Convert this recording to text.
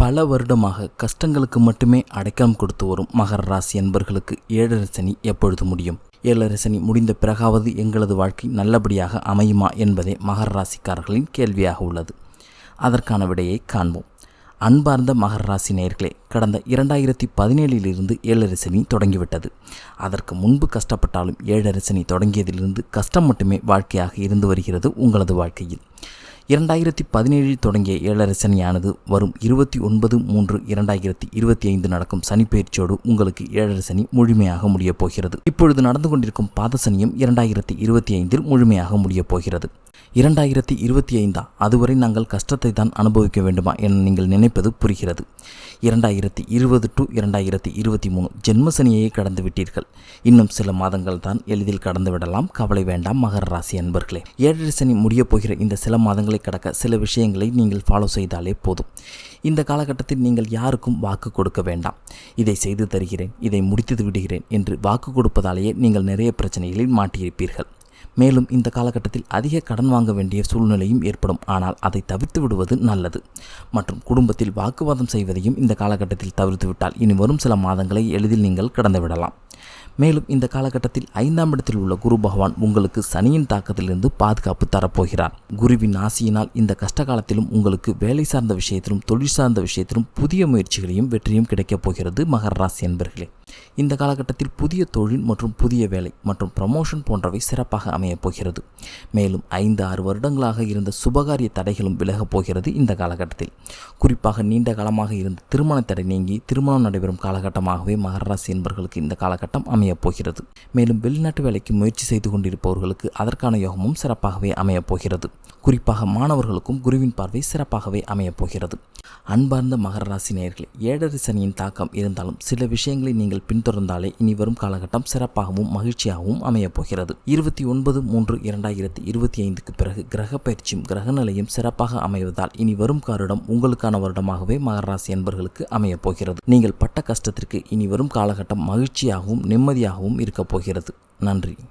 பல வருடமாக கஷ்டங்களுக்கு மட்டுமே அடைக்கலம் கொடுத்து வரும் மகர ராசி அன்பர்களுக்கு ஏழரை சனி எப்பொழுது முடியும்? ஏழரை சனி முடிந்த பிறகாவது எங்களது வாழ்க்கை நல்லபடியாக அமையுமா என்பதே மகர ராசிக்காரர்களின் கேள்வியாக உள்ளது. அதற்கான விடையை காண்போம். அன்பார்ந்த மகர ராசி நேயர்களே கடந்த இரண்டாயிரத்தி பதினேழிலிருந்து ஏழரசனி தொடங்கிவிட்டது. அதற்கு முன்பு கஷ்டப்பட்டாலும் ஏழரசனி தொடங்கியதிலிருந்து கஷ்டம் மட்டுமே வாழ்க்கையாக இருந்து வருகிறது உங்களது வாழ்க்கையில். இரண்டாயிரத்தி பதினேழில் தொடங்கிய ஏழரை சனியானது வரும் இருபத்தி ஒன்பது மூன்று இரண்டாயிரத்தி இருபத்தி ஐந்து நடக்கும் சனிப்பெயர்ச்சியோடு உங்களுக்கு ஏழரை சனி முழுமையாக முடியப் போகிறது. இப்பொழுது நடந்து கொண்டிருக்கும் பாத சனியும் இரண்டாயிரத்தி இருபத்தி ஐந்தில் முழுமையாக முடியப் போகிறது. இரண்டாயிரத்தி இருபத்தி ஐந்தா? அதுவரை நாங்கள் கஷ்டத்தை தான் அனுபவிக்க வேண்டுமா என நீங்கள் நினைப்பது புரிகிறது. இரண்டாயிரத்தி இருபது டு இரண்டாயிரத்தி இருபத்தி மூணு ஜென்ம சனியையே கடந்து விட்டீர்கள். இன்னும் சில மாதங்கள் தான் எளிதில் கடந்து விடலாம். கவலை வேண்டாம் மகர ராசி அன்பர்களே. ஏழரை சனி முடியப் போகிற இந்த சில மாதங்களை கடக்க சில விஷயங்களை நீங்கள் ஃபாலோ செய்தாலே போதும். இந்த காலகட்டத்தில் நீங்கள் யாருக்கும் வாக்கு கொடுக்க வேண்டாம். இதை செய்து தருகிறேன் இதை முடித்து விடுகிறேன் என்று வாக்கு கொடுப்பதாலேயே நீங்கள் நிறைய பிரச்சனைகளில் மாட்டியிருப்பீர்கள். மேலும் இந்த காலகட்டத்தில் அதிக கடன் வாங்க வேண்டிய சூழ்நிலையும் ஏற்படும். ஆனால் அதை தவிர்த்து விடுவது நல்லது. மற்றும் குடும்பத்தில் வாக்குவாதம் செய்வதையும் இந்த காலகட்டத்தில் தவிர்த்து விட்டால் இனி வரும் சில மாதங்களை எளிதில் நீங்கள் கடந்துவிடலாம் மேலும் இந்த காலகட்டத்தில் ஐந்தாம் இடத்தில் உள்ள குரு பகவான் உங்களுக்கு சனியின் தாக்கத்திலிருந்து பாதுகாப்பு தரப்போகிறார். குருவின் ஆசியினால் இந்த கஷ்ட காலத்திலும் உங்களுக்கு வேலை சார்ந்த விஷயத்திலும் தொழில் சார்ந்த விஷயத்திலும் புதிய முயற்சிகளையும் வெற்றியும் கிடைக்கப் போகிறது மகர ராசி என்பர்களே இந்த காலகட்டத்தில் புதிய தொழில் மற்றும் புதிய வேலை மற்றும் ப்ரமோஷன் போன்றவை சிறப்பாக அமையப் போகிறது. மேலும் ஐந்து ஆறு வருடங்களாக இருந்த சுபகாரிய தடைகளும் விலகப் போகிறது இந்த காலகட்டத்தில். குறிப்பாக நீண்ட காலமாக இருந்த திருமண தடை நீங்கி திருமணம் நடைபெறும் காலகட்டமாகவே மகர ராசி என்பர்களுக்கு இந்த காலகட்டம் அமையப் போகிறது. மேலும் வெளிநாட்டு வேலைக்கு முயற்சி செய்து கொண்டிருப்பவர்களுக்கு அதற்கான யோகமும் சிறப்பாகவே அமையப் போகிறது. குறிப்பாக மாணவர்களுக்கும் குருவின் பார்வை சிறப்பாகவே அமையப் போகிறது. அன்பார்ந்த மகர ராசி நேயர்களே ஏழரை சனியின் தாக்கம் இருந்தாலும் சில விஷயங்களை நீங்கள் பின்தொடர்ந்தாலே இனி வரும் காலகட்டம் சிறப்பாகவும் மகிழ்ச்சியாகவும் அமையப் போகிறது இருபத்தி ஒன்பது மூன்று இரண்டாயிரத்தி இருபத்தி ஐந்துக்கு பிறகு கிரக பயிற்சியும் கிரக நிலையும் சிறப்பாக அமைவதால் இனி வரும் காரிடம் உங்களுக்கான வருடமாகவே மகராசி என்பர்களுக்கு அமையப் போகிறது நீங்கள் பட்ட கஷ்டத்திற்கு இனி வரும் காலகட்டம் மகிழ்ச்சியாகவும் நிம்மதியாகவும் இருக்கப் போகிறது. நன்றி.